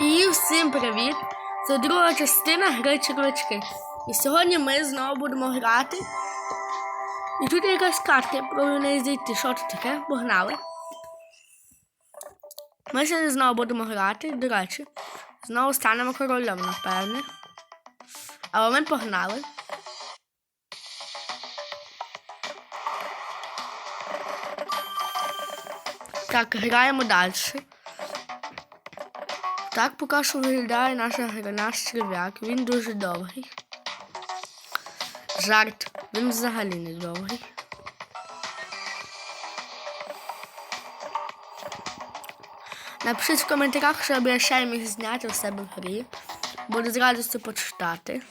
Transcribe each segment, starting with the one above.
І всім привіт! Це друга частина гри червячки. І сьогодні ми знову будемо грати. І тут якась карта, пробую неї зайти. Що це таке? Погнали. Ми сьогодні знову будемо грати, до речі. Знову станемо королем, напевне. Але ми погнали. Так, граємо далі. Так поки що виглядає наша наш черв'як. Він дуже довгий. Жарт. Він взагалі не довгий. Напишіть в коментарях, щоб я ще міг зняти у себе в грі. Буду з радістю почитати.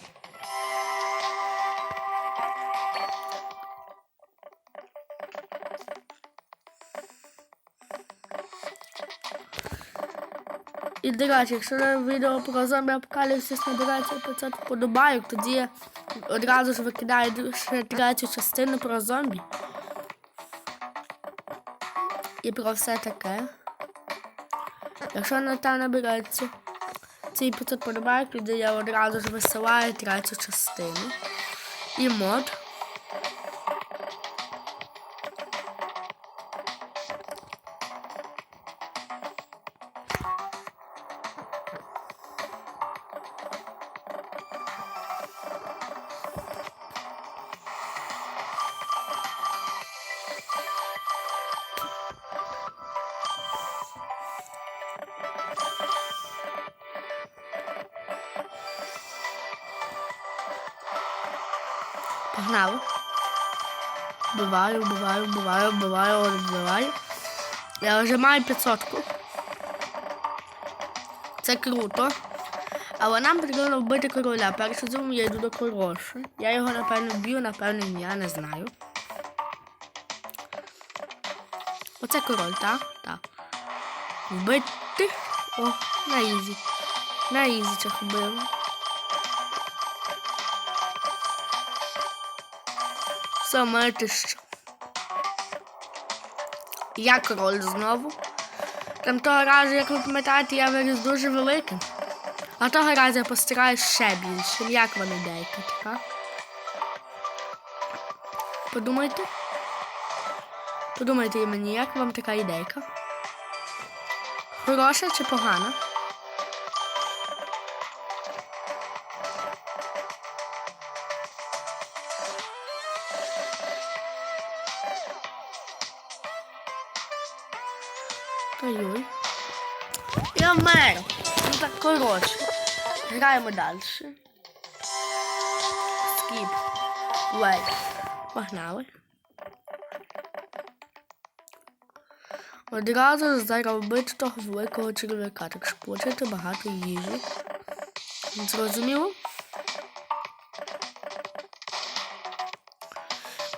І до речі, якщо відео про зомбі апокаліпсис набирається 500 вподобайок, тоді я одразу ж викидаю ще третю частину про зомбі. І про все таке. Якщо на там набирається ці 500 вподобайок, тоді я одразу ж висилаю третю частину. І мод. Погнали. Вбиваю, вбиваю, вбиваю, вбиваю, вбиваю. Я вже маю 500. Це круто. Але нам потрібно вбити короля. Перший зум я йду до короші. Я його напевно вб'ю, напевно, ні, я не знаю. Оце король, так? Так. Вбити. О, на ізі. На ізі цих вбив. Моє тисяча. Я король знову. Там того разу, як ви пам'ятаєте, я виріс дуже великим. А того разу я постараюсь ще більше. Як вам ідейка така? Подумайте. Подумайте мені, як вам така ідейка? Хороша чи погана? Ой-ой. Я вмер. Ну так коротше. Граємо далі. Скіп. Лейк. Погнали. Одразу зараз вбити того великого черв'яка, так що получити багато їжі. Зрозуміло?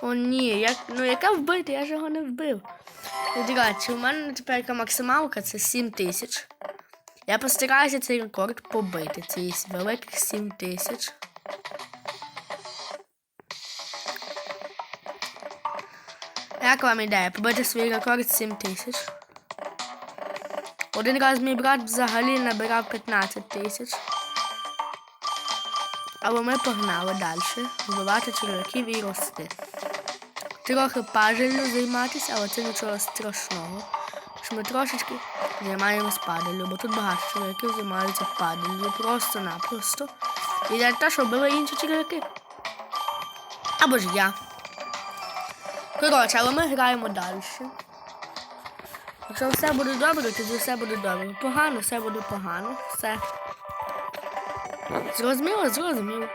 О, ні, як, ну яка вбити? Я ж його не вбив. Дивіться, у мене тепер максималка це 7 тисяч. Я постараюся цей рекорд побити. Це є великих 7 тисяч. Як вам ідея? Побити свій рекорд 7 тисяч. Один раз мій брат взагалі набирав 15 тисяч. Але ми погнали далі. Вбивати черв'яків і рости. Трохи пажелю займатися, але це нічого страшного. Що ми трошечки займаємось падалю, бо тут багато чоловіків займаються падалю. Просто-напросто. І для того, щоб били інші чоловіки. Або ж я. Коротше, але ми граємо далі. Якщо все буде добре, тоді все буде добре. Погано, все буде погано. Все. Зрозуміло, зрозуміло.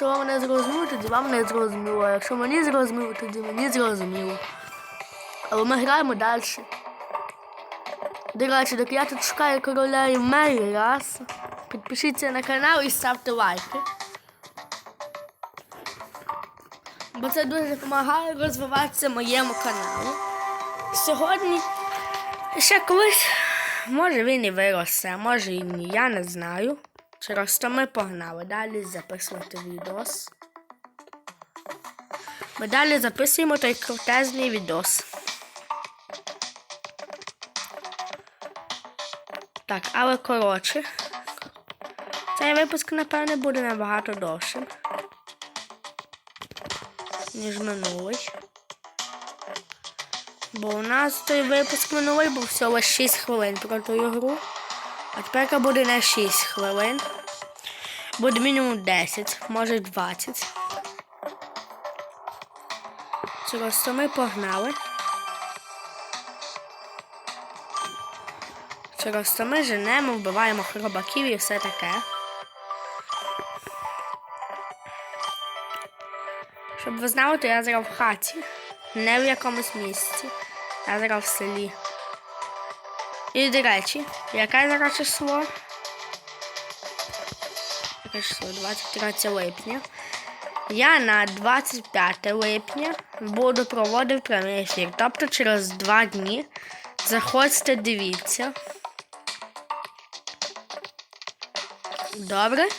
Якщо вам не зрозуміло, тоді вам не зрозуміло. Якщо мені зрозуміло, тоді мені зрозуміло. Але ми граємо далі. До речі, доки я тут шукаю короля і мері раз. Підпишіться на канал і ставте лайки. Бо це дуже допомагає розвиватися моєму каналу. Сьогодні ще колись, може він і виросте, а може і ні, я не знаю. Через то ми погнали далі записувати відос. Ми далі записуємо той крутезний відос. Так, але коротше. Цей випуск, напевне, буде набагато довшим, ніж минулий. Бо у нас той випуск минулий був всього 6 хвилин про ту гру. А тепер буде не 6 хвилин. Буде мінімум 10, може 20. Через то ми погнали. Через то ми женемо, вбиваємо хробаків і все таке. Щоб ви знали, то я зараз в хаті, не в якомусь місці. Я зараз в селі. І, до речі, яке зараз число? Яке число? 23 липня. Я на 25 липня буду проводити прямий ефір. Тобто через два дні. Заходьте, дивіться. Добре.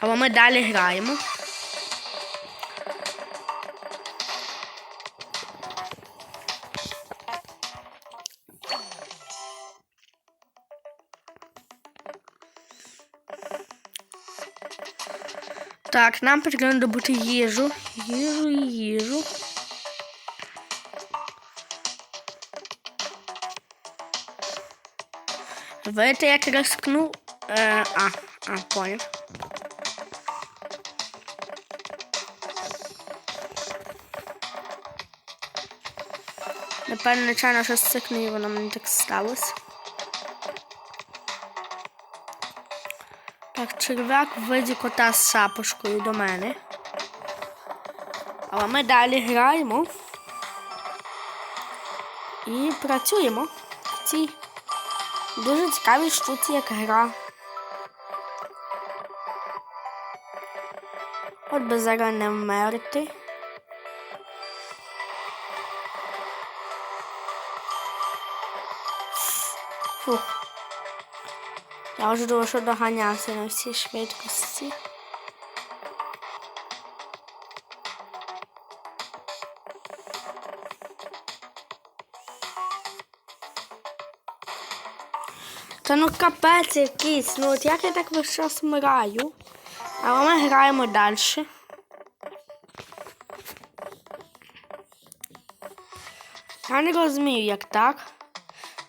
Або ми далі граємо. Так, нам потрібно добути їжу. Їжу їжу. Видите, як рискну. Е, а, а, поняв. Напевно, нечайно щось цикну і воно мені так сталося. Так, черв'як в виді кота з шапочкою до мене. Але ми далі граємо і працюємо в цій дуже цікавій штуці, як гра. От би зараз не вмерти. Фух. Я вже думаю, що доганявся на всій швидкості. Та ну капець якийсь, ну от як я так весь час вмираю. Але ми граємо далі. Я не розумію, як так.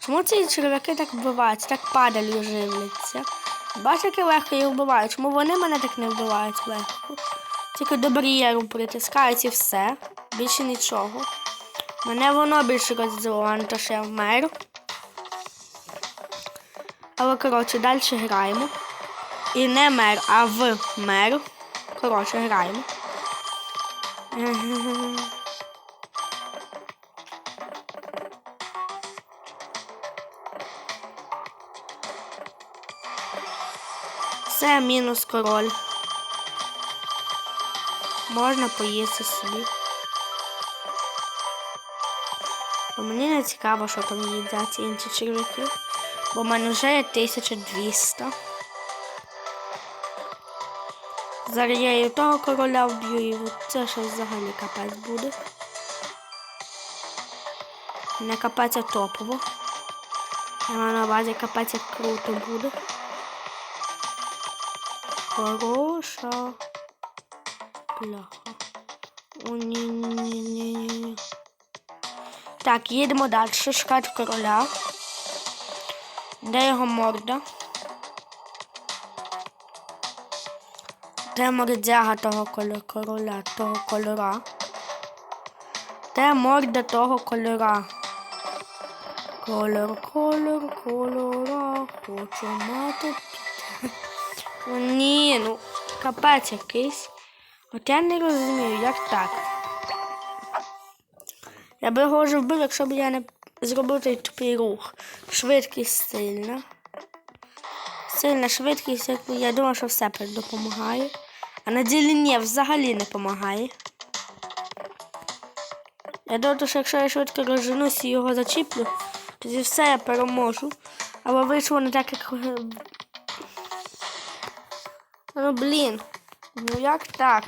Чому ці черв'яки так вбиваються, так падалью живляться? Бачите, як я легко їх вбиваю? Чому вони мене так не вбивають легко? Тільки до бар'єру притискають і все. Більше нічого. Мене воно більше розділо, то що я вмер. Але коротше, далі граємо. І не мер, а в мер. Коротше, граємо. Все, мінус король. Можна поїсти собі. Бо мені не цікаво, що там їдять інші черв'яки. Бо в мене вже є 1200. Зараз я і того короля вб'ю, і це ще взагалі капець буде. Не капець а топово. Я маю на увазі капець як круто буде. Хороша. Бляха. О, ні, ні, ні, ні, ні. Так, їдемо далі, шукати короля. Де його морда? Де мордяга того короля, того кольора? Де морда того кольора? Колор, колор, кольора, хочу мати. О, ні, ну капець якийсь. От я не розумію, як так. Я би його вже вбив, якщо б я не зробив той тупий рух. Швидкість сильна. Сильна швидкість, я думаю, що все допомагає. А на ділі ні, взагалі не допомагає. Я думаю, що якщо я швидко розженусь і його зачіплю, тоді все я переможу. Але вийшло не так, як. Ну, блін. Ну як так?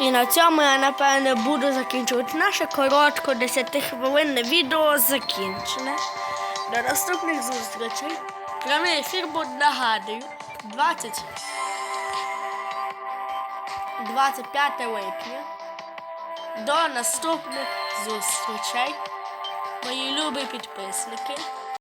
І на цьому я, напевне, буду закінчувати наше коротко 10-хвилинне відео закінчене. До наступних зустрічей. Прямий ефір буде нагадую. 20. 25 липня. До наступних зустрічей. Мої любі підписники.